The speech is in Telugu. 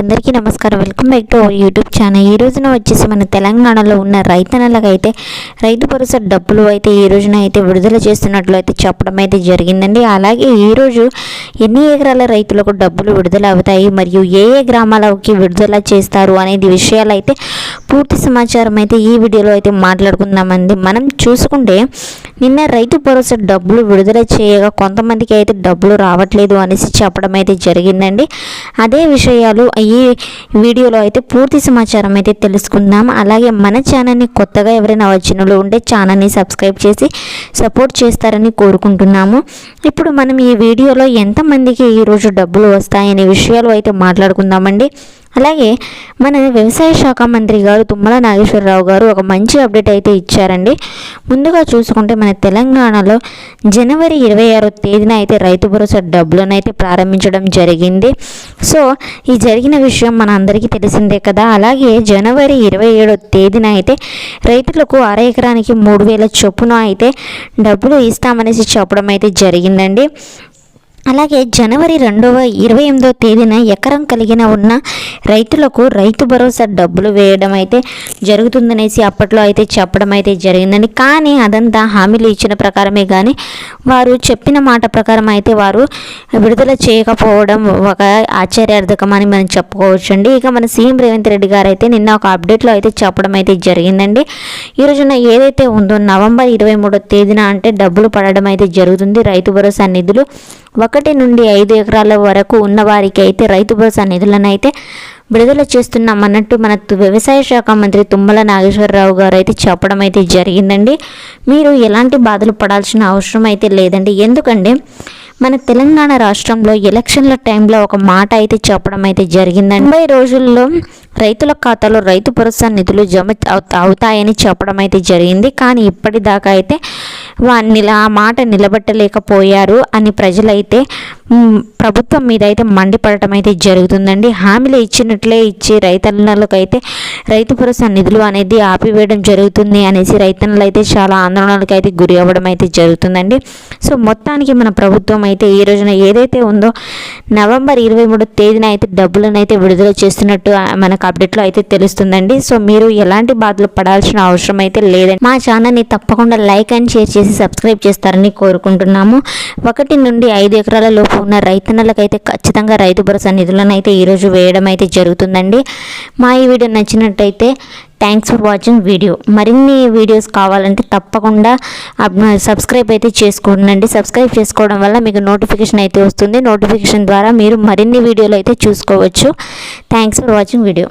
అందరికీ నమస్కారం. Welcome back to our YouTube channel. ఈ రోజున వచ్చేసి మన తెలంగాణలో ఉన్న రైతన్నలకు అయితే రైతు భరోసా డబ్బులు అయితే ఈ రోజున అయితే విడుదల చేస్తున్నట్లు అయితే చెప్పడం అయితే జరిగిందండి. అలాగే ఈరోజు ఎన్ని ఎకరాల రైతులకు డబ్బులు విడుదల అవుతాయి మరియు ఏ ఏ గ్రామాలకి విడుదల చేస్తారు అనేది విషయాలు అయితే పూర్తి సమాచారం అయితే ఈ వీడియోలో అయితే మాట్లాడుకుందామండి. మనం చూసుకుంటే నిన్న రైతు భరోసా డబ్బులు విడుదల చేయగా కొంతమందికి అయితే డబ్బులు రావట్లేదు అనేసి చెప్పడం అయితే జరిగిందండి. అదే విషయాలు ఈ వీడియోలో అయితే పూర్తి సమాచారం అయితే తెలుసుకుందాం. అలాగే మన ఛానల్ని కొత్తగా ఎవరైనా వచ్చినలో ఉంటే ఛానల్ని సబ్స్క్రైబ్ చేసి సపోర్ట్ చేస్తారని కోరుకుంటున్నాము. ఇప్పుడు మనం ఈ వీడియోలో ఎంతమందికి ఈరోజు డబ్బులు వస్తాయనే విషయాలు అయితే మాట్లాడుకుందామండి. అలాగే మన వ్యవసాయ శాఖ మంత్రి గారు తుమ్మల నాగేశ్వరరావు గారు ఒక మంచి అప్డేట్ అయితే ఇచ్చారండి. ముందుగా చూసుకుంటే మన తెలంగాణలో జనవరి ఇరవై ఆరో తేదీన అయితే రైతు భరోసా డబ్బులను అయితే ప్రారంభించడం జరిగింది. సో ఈ జరిగిన విషయం మన అందరికీ తెలిసిందే కదా. అలాగే జనవరి ఇరవై ఏడో తేదీన అయితే రైతులకు అర ఎకరానికి మూడు వేల చొప్పున అయితే డబ్బులు ఇస్తామనేసి చెప్పడం అయితే జరిగిందండి. అలాగే జనవరి రెండవ ఇరవై ఎనిమిదో తేదీన ఎకరం కలిగిన ఉన్న రైతులకు రైతు భరోసా డబ్బులు వేయడం అయితే జరుగుతుందనేసి అప్పట్లో అయితే చెప్పడం అయితే జరిగిందండి. కానీ అదంతా హామీలు ఇచ్చిన ప్రకారమే కానీ వారు చెప్పిన మాట ప్రకారం అయితే వారు విడుదల చేయకపోవడం ఒక ఆశ్చర్యార్థకం అని మనం చెప్పుకోవచ్చండి. ఇక మన సీఎం రేవంత్ రెడ్డి గారు అయితే నిన్న ఒక అప్డేట్లో అయితే చెప్పడం అయితే జరిగిందండి. ఈ రోజున ఏదైతే ఉందో నవంబర్ ఇరవై మూడో తేదీన అంటే డబ్బులు పడడం అయితే జరుగుతుంది. రైతు భరోసా నిధులు ఒకటి నుండి ఐదు ఎకరాల వరకు ఉన్న వారికి అయితే రైతు భరోసా నిధులను అయితే విడుదల చేస్తున్నామన్నట్టు మన వ్యవసాయ శాఖ మంత్రి తుమ్మల నాగేశ్వరరావు గారు అయితే చెప్పడం అయితే జరిగిందండి. మీరు ఎలాంటి బాధలు పడాల్సిన అవసరం అయితే లేదండి. ఎందుకంటే మన తెలంగాణ రాష్ట్రంలో ఎలక్షన్ల టైంలో ఒక మాట అయితే చెప్పడం అయితే జరిగిందండి. తొంభై రోజుల్లో రైతుల ఖాతాలో రైతు భరోసా నిధులు జమ అవుతాయని చెప్పడం అయితే జరిగింది. కానీ ఇప్పటిదాకా అయితే ఆ మాట నిలబెట్టలేకపోయారు అని ప్రజలైతే ప్రభుత్వం మీద అయితే మండిపడటం అయితే జరుగుతుందండి. హామీలు ఇచ్చినట్లే ఇచ్చి రైతన్నలకు అయితే రైతు భరోసా నిధులు అనేది ఆపివేయడం జరుగుతుంది అనేసి రైతన్నలు అయితే చాలా ఆందోళనలకు అయితే గురి అవ్వడం అయితే జరుగుతుందండి. సో మొత్తానికి మన ప్రభుత్వం అయితే ఈ రోజున ఏదైతే ఉందో నవంబర్ ఇరవై మూడో తేదీన అయితే డబ్బులను అయితే విడుదల చేస్తున్నట్టు మనకు అప్డేట్లో అయితే తెలుస్తుందండి. సో మీరు ఎలాంటి బాధలు పడాల్సిన అవసరం అయితే లేదండి. మా ఛానల్ని తప్పకుండా లైక్ అండ్ షేర్ చేసి సబ్స్క్రైబ్ చేస్తారని కోరుకుంటున్నాము. ఒకటి నుండి ఐదు ఎకరాల లోపు ఉన్న రైతన్నలకైతే ఖచ్చితంగా రైతు భరోసా నిధులను అయితే ఈరోజు వేయడం అయితే జరుగుతుందండి. మా ఈ వీడియో నచ్చినట్టయితే థ్యాంక్స్ ఫర్ వాచింగ్ వీడియో. మరిన్ని వీడియోస్ కావాలంటే తప్పకుండా సబ్స్క్రైబ్ అయితే చేసుకోండి సబ్స్క్రైబ్ చేసుకోవడం వల్ల మీకు నోటిఫికేషన్ అయితే వస్తుంది. నోటిఫికేషన్ ద్వారా మీరు మరిన్ని వీడియోలు అయితే చూసుకోవచ్చు. Thanks for watching video.